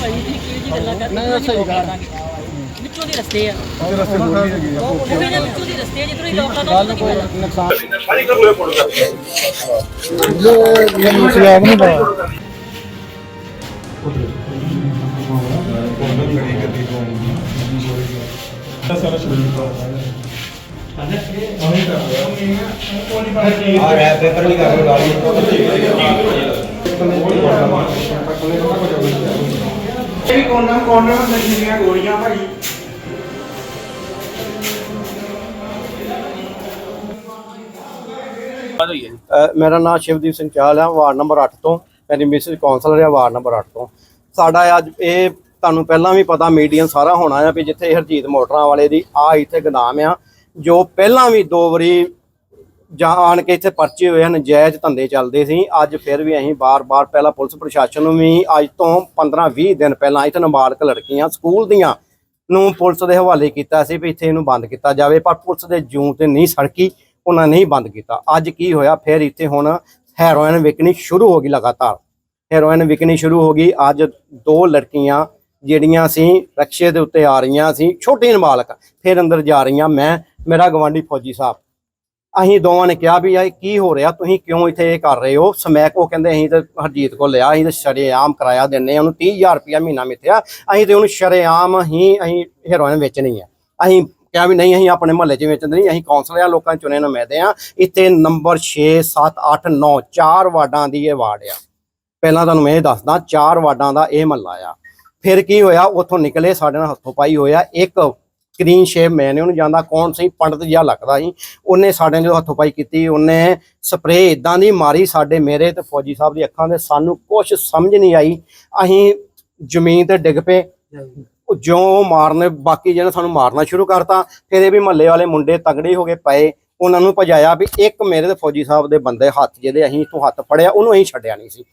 ਭਾਈ ਤੁਸੀਂ ਕਿਹੜੀ ਜਿਹੀ ਗੱਲਾਂ ਕਰਦੇ ਨਹੀਂ, ਸਹੀ ਗੱਲ। ਹੈ। ਵਿੱਚੋਂ ਦੀ ਰਸਤੇ ਆ। ਉਹਦੇ ਰਸਤੇ ਥੋੜੀ ਹੈਗੀ ਆ ਉਹ ਨਾ ਵਿੱਚੋਂ ਦੀ ਰਸਤੇ ਆ ਜਿੱਧਰੋਂ ਹੀ ਲੋਕਾਂ ਤੋਂ ਕੋਈ ਨੁਕਸਾਨ ਸਾਰੀ ਕਰ ਫੋਟੋ ਕਰ ਇਹ ਮੈਨੂੰ ਸਲਾਬ ਨਹੀਂ ਪਤਾ ਆ ਰਿਹਾ ਪੇਪਰ ਨਹੀਂ ਕਰ ਰਿਹਾ ਇਹ ਕੋਨਾ ਕੋਨਾ ਨਸ਼ੀਲੀਆਂ ਗੋਲੀਆਂ ਭਾਈ। ਅ, ਮੇਰਾ ਨਾਮ ਸ਼ਿਵਦੀਪ ਸਿੰਘ ਚਾਹਲ ਹੈ ਵਾਰਡ ਨੰਬਰ 8 ਤੋਂ। ਮੇਰੀ ਮਿਸਿਸ ਕਾਉਂਸਲਰ ਹੈ ਵਾਰਡ ਨੰਬਰ 8 ਤੋਂ। ਸਾਡਾ ਅੱਜ ਇਹ ਤੁਹਾਨੂੰ ਪਹਿਲਾਂ ਵੀ ਪਤਾ ਮੀਡੀਅਮ ਸਾਰਾ ਹੋਣਾ ਆ ਵੀ ਜਿੱਥੇ ਹਰਜੀਤ ਮੋਟਰਾਂ ਵਾਲੇ ਦੀ ਆ ਇੱਥੇ ਗਦਾਮ ਆ ਜੋ ਪਹਿਲਾਂ ਵੀ ਦੋ ਵਾਰੀ ਜਾਂ ਆਣ ਕੇ ਇੱਥੇ ਪਰਚੇ ਹੋਏ ਹਨ ਨਜਾਇਜ਼ ਧੰਦੇ ਚੱਲਦੇ ਸੀ। ਅੱਜ ਫਿਰ ਵੀ ਅਸੀਂ ਬਾਰ-ਬਾਰ ਪਹਿਲਾਂ ਪੁਲਿਸ ਪ੍ਰਸ਼ਾਸਨ ਨੂੰ ਵੀ ਅੱਜ ਤੋਂ 15-20 ਦਿਨ ਪਹਿਲਾਂ ਇੱਥੇ ਨਾਬਾਲਗ ਲੜਕੀਆਂ ਸਕੂਲ ਦੀਆਂ ਨੂੰ ਪੁਲਿਸ ਦੇ ਹਵਾਲੇ ਕੀਤਾ ਸੀ ਵੀ ਇੱਥੇ ਇਹਨੂੰ ਬੰਦ ਕੀਤਾ ਜਾਵੇ, ਪਰ ਪੁਲਿਸ ਦੇ ਜੂੰ ਤੇ ਨਹੀਂ ਸੜਕੀ, ਉਹਨਾਂ ਨੇ ਨਹੀਂ ਬੰਦ ਕੀਤਾ। ਅੱਜ ਕੀ ਹੋਇਆ, ਫਿਰ ਇੱਥੇ ਹੁਣ ਹੈਰੋਇਨ ਵਿਕਣੀ ਸ਼ੁਰੂ ਹੋ ਗਈ ਲਗਾਤਾਰ। ਹੈਰੋਇਨ ਵਿਕਣੀ ਸ਼ੁਰੂ ਹੋ ਗਈ। ਅੱਜ ਦੋ ਲੜਕੀਆਂ ਜਿਹੜੀਆਂ ਸੀ, ਰਕਸ਼ੇ ਦੇ ਉੱਤੇ ਆ ਰਹੀਆਂ ਸੀ, ਛੋਟੇ ਨਾਬਾਲਗ। ਫਿਰ ਅੰਦਰ ਜਾ ਰਹੀਆਂ ਮੈਂ, ਮੇਰਾ ਗਵਾਂਢੀ ਫੌਜੀ ਸਾਹਿਬ। ਅਸੀਂ ਦੋਵਾਂ ਨੇ ਕਿਹਾ ਵੀ ਇਹ ਕੀ ਹੋ ਰਿਹਾ, ਤੁਸੀਂ ਕਿਉਂ ਇੱਥੇ ਇਹ ਕਰ ਰਹੇ ਹੋ? ਸਮੈਕ ਉਹ ਕਹਿੰਦੇ ਅਸੀਂ ਤਾਂ ਹਰਜੀਤ ਕੋਲ ਲਿਆ, ਅਸੀਂ ਤਾਂ ਸ਼ਰੇਆਮ ਕਿਰਾਇਆ ਦਿੰਨੇ ਆ ਉਹਨੂੰ 30000 ਰੁਪਇਆ ਮਹੀਨਾ ਮਿੱਥਿਆ। ਅਸੀਂ ਤੇ ਉਹਨੂੰ ਸ਼ਰੇਆਮ ਹੀ ਅਸੀਂ ਹੈਰੋਇਨ ਵੇਚਣੀ ਹੈ। ਅਸੀਂ ਕਿਹਾ ਵੀ ਨਹੀਂ, ਅਸੀਂ ਆਪਣੇ ਮਹੱਲੇ 'ਚ ਵੇਚਦੇ ਨਹੀਂ, ਅਸੀਂ ਕੌਂਸਲਰ ਆ, ਲੋਕਾਂ 'ਚ ਚੁਣੇ ਨੁਮਾਇੰਦੇ ਆ ਇੱਥੇ ਨੰਬਰ 6 7 8 9 ਚਾਰ ਵਾਰਡਾਂ ਦੀ ਇਹ ਵਾਰਡ ਆ। ਪਹਿਲਾਂ ਤੁਹਾਨੂੰ ਮੈਂ ਇਹ ਦੱਸਦਾ, ਚਾਰ ਵਾਰਡਾਂ ਦਾ ਇਹ ਮਹੱਲਾ ਆ। ਫਿਰ ਕੀ ਹੋਇਆ, ਉੱਥੋਂ ਨਿਕਲੇ, ਸਾਡੇ ਨਾਲ ਹੱਥੋਂ ਪਾਈ ਹੋਇਆ, ਇੱਕ ਸਕਰੀਨ ਸ਼ੇਪ ਮੈਂ ਨੇ ਉਹਨੂੰ ਜਾਂਦਾ, ਕੌਣ ਸੀ ਪੰਡਤ ਜਿਹਾ ਲੱਗਦਾ ਸੀ। ਉਹਨੇ ਸਾਡੇ ਜਦੋਂ ਹੱਥੋਂ ਪਾਈ ਕੀਤੀ, ਉਹਨੇ ਸਪਰੇਅ ਇਦਾਂ ਦੀ ਮਾਰੀ ਸਾਡੇ ਮੇਰੇ ਤੇ ਫੌਜੀ ਸਾਹਿਬ ਦੀ ਅੱਖਾਂ ਦੇ ਸਾਨੂੰ ਕੁਝ ਸਮਝ ਨਹੀਂ ਆਈ। ਅਸੀਂ ਜ਼ਮੀਨ ਤੇ ਡਿੱਗ ਪਏ। ਉਹ ਜਿਉਂ ਮਾਰਨੇ, ਬਾਕੀ ਜਿਹਨੇ ਸਾਨੂੰ ਮਾਰਨਾ ਸ਼ੁਰੂ ਕਰਤਾ, ਫਿਰ ਇਹ ਵੀ ਮਹੱਲੇ ਵਾਲੇ ਮੁੰਡੇ ਤਗੜੇ ਹੋ ਕੇ ਪਏ। ਉਹਨਾਂ ਨੂੰ ਭਜਾਇਆ ਵੀ ਇੱਕ ਮੇਰੇ ਤੇ ਫੌਜੀ ਸਾਹਿਬ ਦੇ ਬੰਦੇ ਹੱਥ, ਜਿਹਦੇ ਅਸੀਂ ਤੋਂ ਹੱਥ ਫੜਿਆ, ਉਹਨੂੰ ਅਸੀਂ ਛੱਡਿਆ ਨਹੀਂ ਸੀ।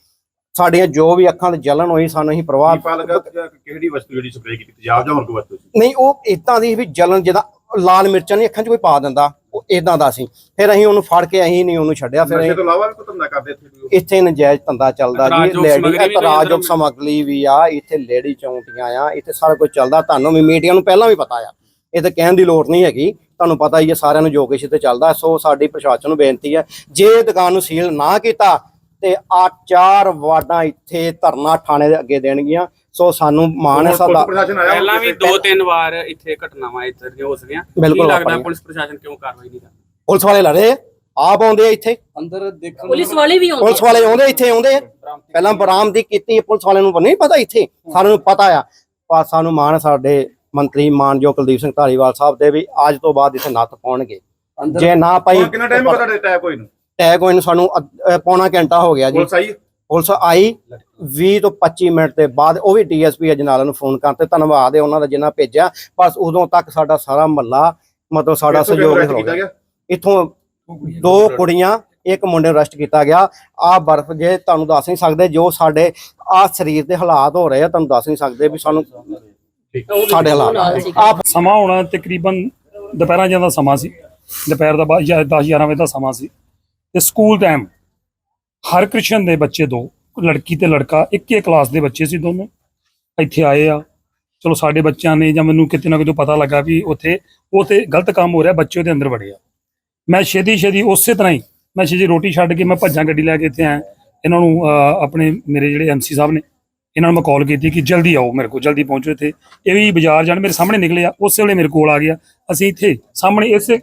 ਸਾਡੀਆਂ ਜੋ ਵੀ ਅੱਖਾਂ ਤੇ ਜਲਨ ਹੋਈ ਸਾਨੂੰ ਅਸੀਂ ਪ੍ਰਵਾਹ ਪਤਾ ਲੱਗਾ ਕਿ ਕਿਹੜੀ ਵਸਤੂ ਜਿਹੜੀ ਸਪਰੇਅ ਕੀਤੀ? ਤੇਜ਼ਾਬ ਜਾਂ ਹੋਰ ਕੋਈ ਵਸਤੂ ਸੀ? ਨਹੀਂ ਉਹ ਇਦਾਂ ਦੀ ਵੀ ਜਲਨ ਜਿਹਦਾ ਲਾਲ ਮਿਰਚਾਂ ਨਹੀਂ ਅੱਖਾਂ 'ਚ ਕੋਈ ਪਾ ਦਿੰਦਾ ਉਹ ਇਦਾਂ ਦਾ ਸੀ। ਫਿਰ ਅਸੀਂ ਉਹਨੂੰ ਫੜ ਕੇ ਅਸੀਂ ਨਹੀਂ ਉਹਨੂੰ ਛੱਡਿਆ ਫਿਰ ਨਸ਼ੇ ਅਸੀਂ ਤੋਂ ਇਲਾਵਾ ਵੀ ਕੋਈ ਧੰਦਾ ਕਰਦੇ ਇੱਥੇ ਨਜਾਇਜ਼ ਧੰਦਾ ਚੱਲਦਾ ਜੀ ਲੇਡੀ ਸਮੱਗਰੀ ਵੀ ਇਤਰਾਜ਼ਯੋਗ ਸਮਗਲੀ ਵੀ ਆ ਇੱਥੇ ਲੇਡੀ ਚੌਂਟੀਆਂ ਆ ਇੱਥੇ ਸਾਰਾ ਕੁਝ ਚੱਲਦਾ। ਤੁਹਾਨੂੰ ਵੀ ਮੀਡੀਆ ਨੂੰ ਪਹਿਲਾਂ ਵੀ ਪਤਾ ਆ। ਇਹ ਤਾਂ ਕਹਿਣ ਦੀ ਲੋੜ ਨਹੀਂ ਹੈਗੀ। ਤੁਹਾਨੂੰ ਪਤਾ ਹੀ ਹੈ ਸਾਰਿਆਂ ਨੂੰ ਜੋ ਕੁਛ ਇੱਥੇ ਚੱਲਦਾ। ਸੋ ਸਾਡੀ ਪ੍ਰਸ਼ਾਸਨ ਨੂੰ ਬੇਨਤੀ ਹੈ ਜੇ ਇਹ ਦੁਕਾਨ ਨੂੰ ਸੀਲ ਨਾ ਕੀਤਾ ਤੇ ਆ ਚਾਰ ਵਾਰਡਾਂ ਇੱਥੇ ਧਰਨਾ ਥਾਣੇ ਦੇ ਅੱਗੇ ਦੇਣਗੀਆਂ। ਸੋ ਸਾਨੂੰ ਮਾਣ ਹੈ ਪੁਲਿਸ ਸਾਡਾ ਪਹਿਲਾਂ ਵੀ ਦੋ ਤਿੰਨ ਵਾਰ ਇੱਥੇ ਘਟਨਾਵਾਂ ਇੱਧਰ ਦੀਆਂ ਹੋ ਸਕੀਆਂ ਬਿਲਕੁਲ ਕੀ ਲੱਗਦਾ। ਪੁਲਿਸ ਪ੍ਰਸ਼ਾਸਨ ਕਿਉਂ ਕਾਰਵਾਈ ਨਹੀਂ ਕਰਦਾ? ਪੁਲਿਸ ਵਾਲੇ ਲੜੇ ਆਪ ਆਉਂਦੇ ਆ ਇੱਥੇ। ਅੰਦਰ ਦੇਖਣ ਪੁਲਿਸ ਵਾਲੇ ਵੀ ਆਉਂਦੇ ਪੁਲਿਸ ਵਾਲੇ ਆਉਂਦੇ ਇੱਥੇ ਆਉਂਦੇ। ਪਹਿਲਾਂ ਬਰਾਮਦੀ ਕੀਤੀ ਪੁਲਿਸ ਵਾਲਿਆਂ ਨੂੰ ਨਹੀਂ ਪਤਾ ਇੱਥੇ। ਸਾਨੂੰ ਨੂੰ ਪਤਾ ਆ। ਪਰ ਸਾਨੂੰ ਮਾਣ ਹੈ ਸਾਡੇ ਮੰਤਰੀ ਮਾਨਯੋਗ ਕੁਲਦੀਪ ਸਿੰਘ ਧਾਲੀਵਾਲ ਸਾਹਿਬ ਦੇ ਵੀ ਅੱਜ ਤੋਂ ਬਾਅਦ ਇੱਥੇ ਨੱਥ ਪਾਉਣਗੇ। ਅੰਦਰ ਜੇ ਨਾ ਪਾਈ ਕਿੰਨਾ ਟਾਈਮ ਤੁਹਾਡੇ ਟੈਪ ਹੋਈ ਨੂੰ? ਟੈਗ ਹੋਏ ਨੂੰ ਸਾਨੂੰ ਅੱਧ- ਪੌਣਾ ਘੰਟਾ ਹੋ ਗਿਆ ਜੀ। ਪੁਲਿਸ ਆਈ? ਪੁਲਿਸ ਆਈ 20 ਤੋਂ 25 ਮਿੰਟ ਦੇ ਬਾਅਦ ਉਹ ਵੀ ਡੀਐਸਪੀ ਅਜਨਾਲਾ ਨੂੰ ਫੋਨ ਕਰਤੇ ਧੰਨਵਾਦ ਹੈ ਉਹਨਾਂ ਦਾ ਜਿੰਨਾ ਭੇਜਿਆ। ਬਸ ਉਦੋਂ ਤੱਕ ਸਾਡਾ ਸਾਰਾ ਮਹੱਲਾ ਮਤਲਬ ਸਾਡਾ ਕਿੱਥੋਂ ਸਹਿਯੋਗ arrest ਹੋ ਕੀਤਾ ਗਿਆ? ਇੱਥੋਂ ਦੋ ਕੁੜੀਆਂ ਇੱਕ ਮੁੰਡੇ ਨੂੰ ਅਰੈਸਟ ਕੀਤਾ ਗਿਆ। ਆ ਬਰਫ਼ ਜੇ ਤੁਹਾਨੂੰ ਦੱਸ ਨਹੀਂ ਸਕਦੇ ਜੋ ਸਾਡੇ ਆ ਸਰੀਰ ਦੇ ਹਾਲਾਤ ਹੋ ਰਹੇ ਆ ਤੁਹਾਨੂੰ ਦੱਸ ਨਹੀਂ ਸਕਦੇ ਵੀ ਸਾਨੂੰ ਸਾਡੇ ਹਾਲਾਤ। ਆ ਸਮਾਂ ਹੋਣਾ ਤਕਰੀਬਨ ਦੁਪਹਿਰਾਂ ਜਾਂਦਾ ਸਮਾਂ ਸੀ। ਦੁਪਹਿਰ ਦਾ 10 11 ਵਜੇ ਦਾ ਸਮਾਂ ਸੀ। ਤੇ ਸਕੂਲ ਟਾਈਮ ਹਰ ਕ੍ਰਿਸ਼ਨ ਦੇ ਬੱਚੇ ਦੋ, ਲੜਕੀ ਤੇ ਲੜਕਾ, ਇੱਕੇ ਕਲਾਸ ਦੇ ਬੱਚੇ ਸੀ ਦੋਨੋਂ। ਇੱਥੇ ਆਏ ਆ। ਚਲੋ ਸਾਡੇ ਬੱਚਿਆਂ ਨੇ ਜਾਂ ਮੈਨੂੰ ਕਿਤੇ ਨਾ ਕਿਤੇ ਪਤਾ ਲੱਗਾ ਵੀ ਉੱਥੇ ਉਹ ਤੇ ਗਲਤ ਕੰਮ ਹੋ ਰਿਹਾ, ਬੱਚੇ ਉਹਦੇ ਅੰਦਰ ਵੜੇ ਆ। ਮੈਂ ਛੇਤੀ ਛੇਤੀ ਉਸੇ ਤਰ੍ਹਾਂ ਹੀ, ਮੈਂ ਛੇਤੀ ਰੋਟੀ ਛੱਡ ਕੇ ਮੈਂ ਭੱਜਾਂ ਗੱਡੀ ਲੈ ਕੇ ਇੱਥੇ ਆਇਆ। ਇਹਨਾਂ ਨੂੰ ਆਪਣੇ ਮੇਰੇ ਜਿਹੜੇ ਐਮਸੀ ਸਾਹਿਬ ਨੇ, ਇਹਨਾਂ ਨੂੰ ਮੈਂ ਕਾਲ ਕੀਤੀ ਕਿ ਜਲਦੀ ਆਓ ਮੇਰੇ ਕੋਲ, ਜਲਦੀ ਪਹੁੰਚੋ ਇੱਥੇ। ਇਹ ਵੀ ਬਾਜ਼ਾਰ ਜਾਣ, ਮੇਰੇ ਸਾਹਮਣੇ ਨਿਕਲੇ ਆ। ਉਸੇ ਵੇਲੇ ਮੇਰੇ ਕੋਲ ਆ ਗਿਆ। ਅਸੀਂ ਇੱਥੇ ਸਾਹਮਣੇ, ਇਸੇ,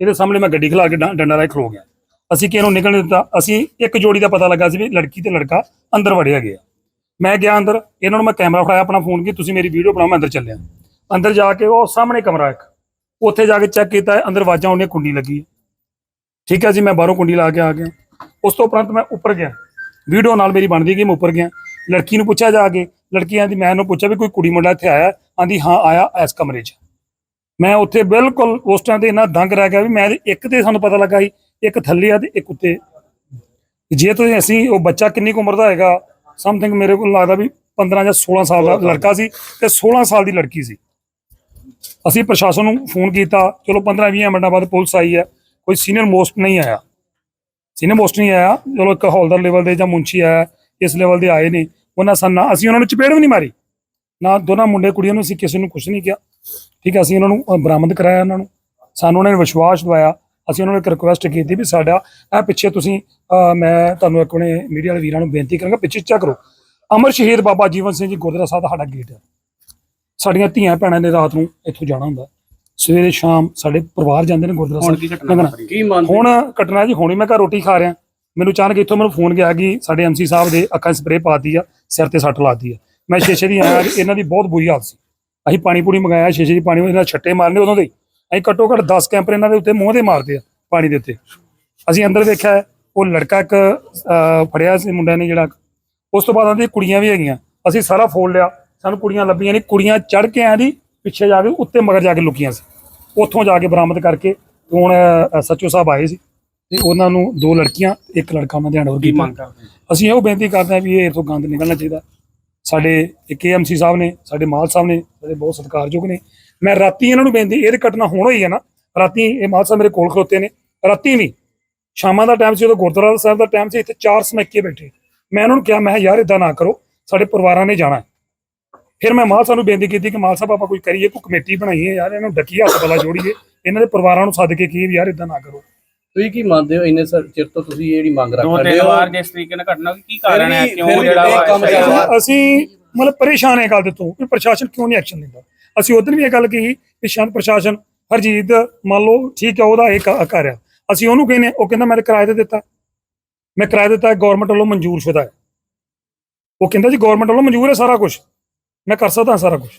ਇਹਦੇ ਸਾਹਮਣੇ ਮੈਂ ਗੱਡੀ ਖਲਾ ਕੇ ਡੰ- ਡੰਡਾ ਲੈ ਖਲੋ ਗਿਆ। ਅਸੀਂ ਕਿ ਇਹਨੂੰ ਨਿਕਲਣ ਦਿੱਤਾ। ਅਸੀਂ ਇੱਕ ਜੋੜੀ ਦਾ ਪਤਾ ਲੱਗਾ ਸੀ ਵੀ ਲੜਕੀ ਤੇ ਲੜਕਾ ਅੰਦਰ ਵੜਿਆ ਗਿਆ ਮੈਂ ਗਿਆ ਅੰਦਰ, ਇਹਨਾਂ ਨੂੰ ਮੈਂ ਕੈਮਰਾ ਫੜਾਇਆ, ਆਪਣਾ ਫੋਨ ਕਿ ਤੁਸੀਂ ਮੇਰੀ ਵੀਡੀਓ ਬਣਾਓ, ਮੈਂ ਅੰਦਰ ਚੱਲਿਆ। ਅੰਦਰ ਜਾ ਕੇ ਉਹ ਸਾਹਮਣੇ ਕਮਰਾ ਇੱਕ, ਉੱਥੇ ਜਾ ਕੇ ਚੈੱਕ ਕੀਤਾ ਅੰਦਰ ਵਾਜਾਂ ਉਹਨੇ ਕੁੰਡੀ ਲੱਗੀ। ਠੀਕ ਹੈ ਜੀ, ਮੈਂ ਬਾਹਰੋਂ ਕੁੰਡੀ ਲਾ ਕੇ ਆ ਗਿਆ। ਉਸ ਤੋਂ ਉਪਰੰਤ ਮੈਂ ਉੱਪਰ ਗਿਆ। ਵੀਡੀਓ ਨਾਲ ਮੇਰੀ ਬਣਦੀ ਗਈ ਮੈਂ ਉੱਪਰ ਗਿਆ। ਲੜਕੀ ਨੂੰ ਪੁੱਛਿਆ ਜਾ ਕੇ, ਲੜਕੀ ਆਂਦੀ ਮੈਂ ਉਹਨੂੰ ਪੁੱਛਿਆ ਵੀ ਕੋਈ ਕੁੜੀ ਮੁੰਡਾ ਇੱਥੇ ਆਇਆ? ਆਂਦੀ ਹਾਂ, ਆਇਆ ਇਸ ਕਮਰੇ 'ਚ। ਮੈਂ ਉੱਥੇ ਬਿਲਕੁਲ ਉਸ ਟਾਈਮ ਤੇ ਇੰਨਾ ਦੰਗ ਰਹਿ ਗਿਆ ਵੀ ਮੈਂ ਇੱਕ ਤੇ ਸਾਨੂੰ ਪਤਾ ਲੱਗਾ ਸੀ ਇੱਕ ਥੱਲੇ ਆ ਤੇ ਇੱਕ ਉੱਤੇ। ਜੇ ਤੁਸੀਂ ਅਸੀਂ ਉਹ ਬੱਚਾ ਕਿੰਨੀ ਕੁ ਉਮਰ ਦਾ ਹੈਗਾ ਸਮਥਿੰਗ ਮੇਰੇ ਕੋਲ ਲੱਗਦਾ ਵੀ 15 ਜਾਂ 16 ਸਾਲ ਦਾ ਲੜਕਾ ਸੀ ਤੇ 16 ਸਾਲ ਦੀ ਲੜਕੀ ਸੀ। ਅਸੀਂ ਪ੍ਰਸ਼ਾਸਨ ਨੂੰ ਫੋਨ ਕੀਤਾ ਚਲੋ 15 20 ਮਿੰਟਾਂ ਬਾਅਦ ਪੁਲਿਸ ਆਈ ਹੈ ਕੋਈ ਸੀਨੀਅਰ ਮੋਸਟ ਨਹੀਂ ਆਇਆ। ਸੀਨੀਅਰ ਮੋਸਟ ਨਹੀਂ ਆਇਆ ਚਲੋ ਇੱਕ ਹੌਲਦਾਰ ਲੈਵਲ ਦੇ ਜਾਂ ਮੁੰਚੀ ਆਇਆ ਇਸ ਲੈਵਲ ਦੇ ਆਏ ਨੇ ਉਹਨਾਂ ਸਾਨਾ ਅਸੀਂ ਉਹਨਾਂ ਨੂੰ ਚਪੇੜ ਵੀ ਨਹੀਂ ਮਾਰੀ ਨਾ ਦੋਨਾਂ ਮੁੰਡੇ ਕੁੜੀਆਂ ਨੂੰ ਅਸੀਂ ਕਿਸੇ ਨੂੰ ਕੁਝ ਨਹੀਂ ਕਿਹਾ। ਠੀਕ ਹੈ ਅਸੀਂ ਉਹਨਾਂ ਨੂੰ ਬਰਾਮਦ ਕਰਾਇਆ ਉਹਨਾਂ ਨੂੰ। ਸਾਨੂੰ ਉਹਨਾਂ ਨੇ ਵਿਸ਼ਵਾਸ ਦਿਵਾਇਆ ਅਸੀਂ ਉਹਨਾਂ ਨੂੰ ਇੱਕ ਰਿਕੁਐਸਟ ਕੀਤੀ ਵੀ ਸਾਡਾ ਇਹ ਪਿੱਛੇ ਤੁਸੀਂ ਮੈਂ ਤੁਹਾਨੂੰ ਆਪਣੇ ਮੀਡੀਆ ਵਾਲੇ ਵੀਰਾਂ ਨੂੰ ਬੇਨਤੀ ਕਰਾਂਗਾ ਪਿੱਛੇ ਚੈੱਕ ਕਰੋ। ਅਮਰ ਸ਼ਹੀਦ ਬਾਬਾ ਜੀਵਨ ਸਿੰਘ ਜੀ ਗੁਰਦੁਆਰਾ ਸਾਹਿਬ ਦਾ ਸਾਡਾ ਗੇਟ ਹੈ ਸਾਡੀਆਂ ਧੀਆਂ ਭੈਣਾਂ ਨੇ ਰਾਤ ਨੂੰ ਇੱਥੋਂ ਜਾਣਾ ਹੁੰਦਾ। ਸਵੇਰੇ ਸ਼ਾਮ ਸਾਡੇ ਪਰਿਵਾਰ ਜਾਂਦੇ ਨੇ ਗੁਰਦੁਆਰਾ ਹੁਣ ਸਾਹਿਬ। ਹੁਣ ਘਟਨਾ ਜੀ ਹੁਣੀ ਮੈਂ ਘਰ ਰੋਟੀ ਖਾ ਰਿਹਾ। ਮੈਨੂੰ ਅਚਾਨਕ ਇੱਥੋਂ ਮੈਨੂੰ ਫੋਨ ਗਿਆ ਕਿ ਸਾਡੇ ਐਮਸੀ ਸਾਹਿਬ ਦੇ ਅੱਖਾਂ ਸਪਰੇ ਪਾਤੀ ਆ ਸਿਰ ਤੇ ਸੱਟ ਲਾਤੀ ਆ। ਮੈਂ ਸ਼ੀਸ਼ੇ ਦੀ ਆਇਆ ਇਹਨਾਂ ਦੀ ਬਹੁਤ ਬੁਰੀ ਹਾਲਤ ਸੀ। ਅਸੀਂ ਪਾਣੀ ਪੂਣੀ ਮੰਗਾਇਆ ਸ਼ੀਸ਼ੇ ਦੀ ਪਾਣੀ ਇਹਨਾਂ ਦੇ ਛੱਟੇ ਮਾਰਨੇ ਉਦੋਂ ਦੇ। ਅਸੀਂ ਘੱਟੋ ਘੱਟ 10 ਕੈਂਪਰ ਇਹਨਾਂ ਦੇ ਉੱਤੇ ਮੂੰਹ ਦੇ ਮਾਰਦੇ ਆ ਪਾਣੀ ਦੇ ਉੱਤੇ। ਅਸੀਂ ਅੰਦਰ ਵੇਖਿਆ ਹੈ, ਉਹ ਲੜਕਾ ਇੱਕ ਅਹ, ਫੜਿਆ ਸੀ ਮੁੰਡਿਆਂ ਨੇ ਜਿਹੜਾ। ਉਸ ਤੋਂ ਬਾਅਦ ਆਂਦੇ ਕੁੜੀਆਂ ਵੀ ਹੈਗੀਆਂ। ਅਸੀਂ ਸਾਰਾ ਫੋਲ ਲਿਆ। ਸਾਨੂੰ ਕੁੜੀਆਂ ਲੱਭੀਆਂ ਨਹੀਂ। ਕੁੜੀਆਂ ਚੜ ਕੇ ਆਂ ਦੀ ਪਿੱਛੇ ਜਾ ਕੇ ਉੱਤੇ ਮਗਰ ਜਾ ਕੇ ਲੁਕੀਆਂ ਸੀ। ਉੱਥੋਂ ਜਾ ਕੇ ਬਰਾਮਦ ਕਰਕੇ ਹੁਣ ਸੱਚੋ ਸਾਹਿਬ ਆਏ ਸੀ। ਤੇ ਉਹਨਾਂ ਨੂੰ ਦੋ ਲੜਕੀਆਂ ਇੱਕ ਲੜਕਾ ਉਹਨਾਂ ਦੇ ਹੈਂਡਓਵਰ ਕੀ ਮੰਗ ਕਰਦੇ ਅਸੀਂ ਇਹੋ ਬੇਨਤੀ ਕਰਦੇ ਹਾਂ ਵੀ ਇਹ ਇਥੋਂ ਗੰਦ ਨਿਕਲਣਾ ਚਾਹੀਦਾ। ਸਾਡੇ ਇੱਕ ਏਐਮਸੀ ਸਾਹਿਬ ਨੇ ਸਾਡੇ ਮਾਲ ਸਾਹਿਬ ਨੇ ਸਾਡੇ ਬਹੁਤ ਸਤਿਕਾਰਯੋਗ ਨੇ। ਮੈਂ ਰਾਤੀ ਇਹਨਾਂ ਨੂੰ ਬੇਨਤੀ ਇਹ ਘਟਨਾ ਹੁਣ ਹੋਈ ਹੈ ਨਾ ਰਾਤੀ ਇਹ ਮਾਲ ਸਾਹਿਬ ਮੇਰੇ ਕੋਲ ਖਲੋਤੇ ਨੇ ਰਾਤੀ ਵੀ ਸ਼ਾਮਾਂ ਦਾ ਟਾਈਮ ਸੀ ਜਦੋਂ ਗੁਰਦੁਆਰਾ ਸਾਹਿਬ ਦਾ ਟਾਈਮ ਸੀ ਇੱਥੇ ਚਾਰ ਸਮੈਕੇ ਬੈਠੇ। ਮੈਂ ਇਹਨਾਂ ਨੂੰ ਕਿਹਾ ਮੈਂ ਯਾਰ ਇਦਾਂ ਨਾ ਕਰੋ ਸਾਡੇ ਪਰਿਵਾਰਾਂ ਨੇ ਜਾਣਾ। ਫਿਰ ਮੈਂ ਮਾਲ ਸਾਹਿਬ ਨੂੰ ਬੇਨਤੀ ਕੀਤੀ ਕਿ ਮਾਲ ਸਾਹਿਬ ਆਪਾਂ ਕੋਈ ਕਰੀਏ ਕੋਈ ਕਮੇਟੀ ਬਣਾਈਏ ਯਾਰ ਇਹਨਾਂ ਨੂੰ ਡੱਕੀ ਹੱਥ ਪਲਾ ਜੋੜੀਏ ਇਹਨਾਂ ਦੇ ਪਰਿਵਾਰਾਂ ਨੂੰ ਸੱਦ ਕੇ ਕੀ ਯਾਰ ਇਦਾਂ ਨਾ ਕਰੋ। ਤੁਸੀਂ ਕੀ ਮੰਨਦੇ ਹੋ ਇੰਨੇ ਸਰ ਚਿਰ ਤੋਂ ਤੁਸੀਂ ਜਿਹੜੀ ਮੰਗ ਦੋ ਰੱਖ ਰਹੇ ਹੋ? ਵਾਰ ਜਿਸ ਤਰੀਕੇ ਨਾਲ ਘਟਨਾ ਕੀ ਕਾਰਨ ਹੈ? ਕਿਉਂ ਜਿਹੜਾ ਅਸੀਂ ਮਤਲਬ ਪਰੇਸ਼ਾਨ ਹੈ ਗੱਲ ਦੇ ਤੋਂ ਕਿ ਪ੍ਰਸ਼ਾਸਨ ਕਿਉਂ ਨਹੀਂ ਐਕਸ਼ਨ ਲੈਂਦਾ ਅਸੀਂ ਉਦੋਂ ਵੀ ਇਹ ਗੱਲ ਕਹੀ ਕਿ ਸ਼ਾਂਤ ਪ੍ਰਸ਼ਾਸਨ ਹਰਜੀਤ ਮੰਨ ਲਓ ਠੀਕ ਹੈ ਉਹਦਾ ਇੱਕ ਕਰ ਆ ਅਸੀਂ ਉਹਨੂੰ ਕਹਿੰਦੇ ਉਹ ਕਹਿੰਦਾ ਮੈਂ ਕਿਰਾਏ ਤੇ ਦਿੱਤਾ। ਮੈਂ ਕਿਰਾਏ ਦਿੱਤਾ ਗਵਰਨਮੈਂਟ ਵੱਲੋਂ ਮਨਜ਼ੂਰ ਸ਼ੁਦਾ ਹੈ ਉਹ ਕਹਿੰਦਾ ਜੀ ਗਵਰਨਮੈਂਟ ਵੱਲੋਂ ਮਨਜ਼ੂਰ ਹੈ ਸਾਰਾ ਕੁਝ ਮੈਂ ਕਰ ਸਕਦਾ ਸਾਰਾ ਕੁਝ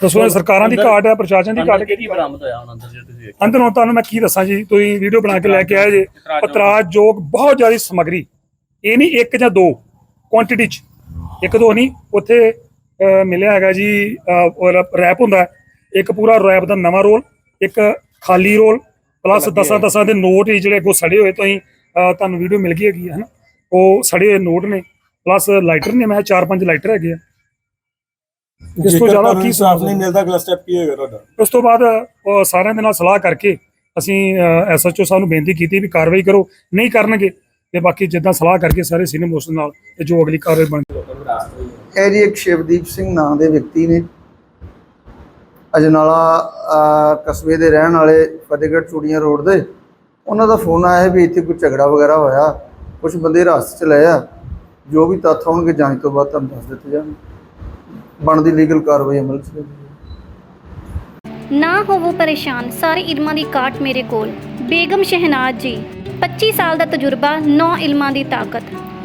ਦੱਸੋ ਇਹ ਸਰਕਾਰਾਂ ਦੀ ਘਾਟ ਹੈ ਪ੍ਰਸ਼ਾਸਨ ਦੀ ਘਾਟ ਅੰਦਰ ਕੀ ਬਰਾਮਦ ਹੋਇਆ ਹੁਣ ਅੰਦਰ ਜੇ ਤੁਸੀਂ? ਅੰਦਰ ਹੁਣ ਤੁਹਾਨੂੰ ਮੈਂ ਕੀ ਦੱਸਾਂ ਜੀ ਤੁਸੀਂ ਵੀਡੀਓ ਬਣਾ ਕੇ ਲੈ ਕੇ ਆਏ ਜੇ। ਪਤਰਾਜਯੋਗ ਬਹੁਤ ਜ਼ਿਆਦਾ ਸਮਗਰੀ। ਇਹ ਨਹੀਂ ਇੱਕ ਜਾਂ ਦੋ ਕੁਆਂਟੀਟੀ ਚ। ਇੱਕ ਦੋ ਨਹੀਂ ਉੱਥੇ ਮਿਲਿਆ ਹੈਗਾ ਜੀ ਰੈਪ ਹੁੰਦਾ ਹੈ। ਇੱਕ ਪੂਰਾ ਰੈਪ ਦਾ ਨਵਾਂ ਰੋਲ ਇੱਕ ਖਾਲੀ ਰੋਲ ਪਲੱਸ ਦਸਾਂ ਦਸਾਂ ਦੇ ਨੋਟ ਹੀ ਜਿਹੜੇ ਅੱਗੋਂ ਸੜੇ ਹੋਏ ਤੁਸੀਂ ਤੁਹਾਨੂੰ ਵੀਡੀਓ ਮਿਲ ਗਈ ਹੈਗੀ ਹੈ ਨਾ ਉਹ ਸੜੇ ਹੋਏ ਨੋਟ ਨੇ ਪਲੱਸ ਲਾਈਟਰ ਨੇ ਮੈਂ ਚਾਰ ਪੰਜ ਲਾਈਟਰ ਹੈਗੇ ਆ। ਇਸ ਤੋਂ ਜ਼ਿਆਦਾ ਕੀ ਸਾਫ਼ ਨਹੀਂ ਮਿਲਦਾ ਅਗਲਾ ਸਟੈਪ ਕੀ ਹੋਏਗਾ ਤੁਹਾਡਾ? ਉਸ ਤੋਂ ਬਾਅਦ ਸਾਰਿਆਂ ਦੇ ਨਾਲ ਸਲਾਹ ਕਰਕੇ ਅਸੀਂ ਐਸਐਚਓ ਸਾਹਿਬ ਨੂੰ ਬੇਨਤੀ ਕੀਤੀ ਵੀ ਕਾਰਵਾਈ ਕਰੋ ਨਹੀਂ ਕਰਨਗੇ ਤੇ ਬਾਕੀ ਜਿੱਦਾਂ ਸਲਾਹ ਕਰਕੇ ਸਾਰੇ ਸੀਨੀਅਰ ਮੋਸਟ ਨਾਲ ਤੇ ਜੋ ਅਗਲੀ ਕਾਰਵਾਈ ਬਣ ਇਹ ਜੀ ਇੱਕ ਸ਼ਿਵਦੀਪ ਸਿੰਘ ਨਾਂ ਦੇ ਵਿਅਕਤੀ ਨੇ। ਅਜਨਾਲਾ ਕਸਬੇ ਦੇ ਰਹਿਣ ਵਾਲੇ ਫਤਿਹਗੜ੍ਹ ਚੂੜੀਆਂ ਰੋਡ ਦੇ। ਉਹਨਾਂ ਦਾ ਫੋਨ ਆਇਆ ਵੀ ਇੱਥੇ ਕੋਈ ਝਗੜਾ ਵਗੈਰਾ ਹੋਇਆ। ਕੁਝ ਬੰਦੇ ਹਿਰਾਸਤ 'ਚ ਲਏ ਆ। ਜੋ ਵੀ ਤੱਥ ਹੋਣਗੇ ਜਾਂਚ ਤੋਂ ਬਾਅਦ ਤੁਹਾਨੂੰ ਦੱਸ ਦਿੱਤੇ ਜਾਣਗੇ। ਬਣਦੀ ਲੀਗਲ ਕਾਰਵਾਈ ਅਮਲ 'ਚ ਨਾ ਹੋਵੋ ਪਰੇਸ਼ਾਨ। ਸਾਰੇ ਇਲਮਾਂ ਦੀ ਕਾਟ ਮੇਰੇ ਕੋਲ। ਬੇਗਮ ਸ਼ਹਿਨਾਜ਼ ਜੀ 25 ਸਾਲ ਦਾ ਤਜਰਬਾ 9 ਇਲਮਾਂ ਦੀ ਤਾਕਤ।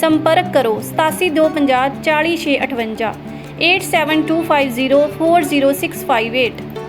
ਸੰਪਰਕ ਕਰੋ 8725 40658 8725040658